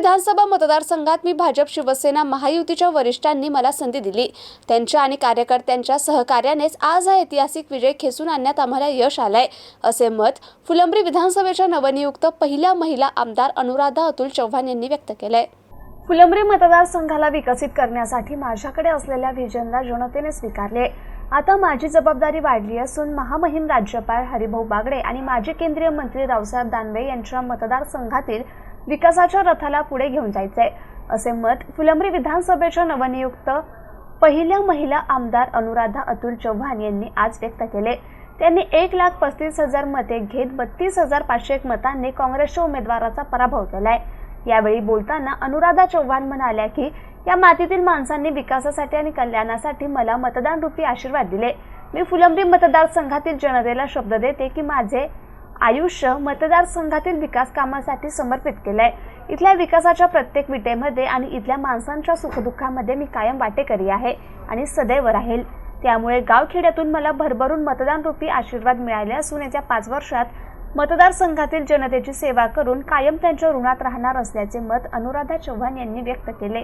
विधानसभा मतदारसंघात मी भाजप शिवसेना महायुतीच्या वरिष्ठांनी मला संधी दिली. त्यांच्या आणि कार्यकर्त्यांच्या सहकार्यानेच आज हा ऐतिहासिक विजय खेचून आणण्यात आम्हाला यश आलंय. असे मत फुलंब्री विधानसभेच्या नवनियुक्त पहिल्या महिला आमदार अनुराधा अतुल चव्हाण यांनी व्यक्त केलंय. फुलंब्री मतदारसंघाला विकसित करण्यासाठी माझ्याकडे असलेल्या व्हिजनला जनतेने स्वीकारले. आता माझी जबाबदारी वाढली असून महामहिम राज्यपाल हरिभाऊ बागडे आणि माजी केंद्रीय मंत्री रावसाहेब दानवे यांच्या मतदारसंघातील विकासाच्या रथाला पुढे घेऊन जायचंय असे मत फुलंब्री विधानसभेच्या नवनियुक्त पहिल्या महिला आमदार अनुराधा अतुल चव्हाण यांनी आज व्यक्त केले. त्यांनी एक लाख पस्तीस हजार मते घेत बत्तीस हजार पाचशे एक मतांनी काँग्रेसच्या उमेदवाराचा पराभव केलाय. यावेळी बोलताना अनुराधा चव्हाण म्हणाल्या की या मातीतील माणसांनी विकासासाठी आणि कल्याणासाठी मला मतदान रूपी आशीर्वाद दिले. मी फुलंब्री मतदारसंघातील जनतेला शब्द देते की माझे आयुष्य मतदारसंघातील विकास कामासाठी समर्पित आहे इथल्या विकासाच्या प्रत्येक विटेमध्ये आणि इथल्या माणसांच्या सुखदुःखामध्ये मी कायम वाटेकरी आहे आणि सदैव राहील. त्यामुळे गावखेड्यातून मला भरभरून मतदानरूपी आशीर्वाद मिळाले असून येत्या पाच वर्षात मतदारसंघातील जनतेची सेवा करून कायम त्यांच्या ऋणात राहणार असल्याचे मत अनुराधा चव्हाण यांनी व्यक्त केले.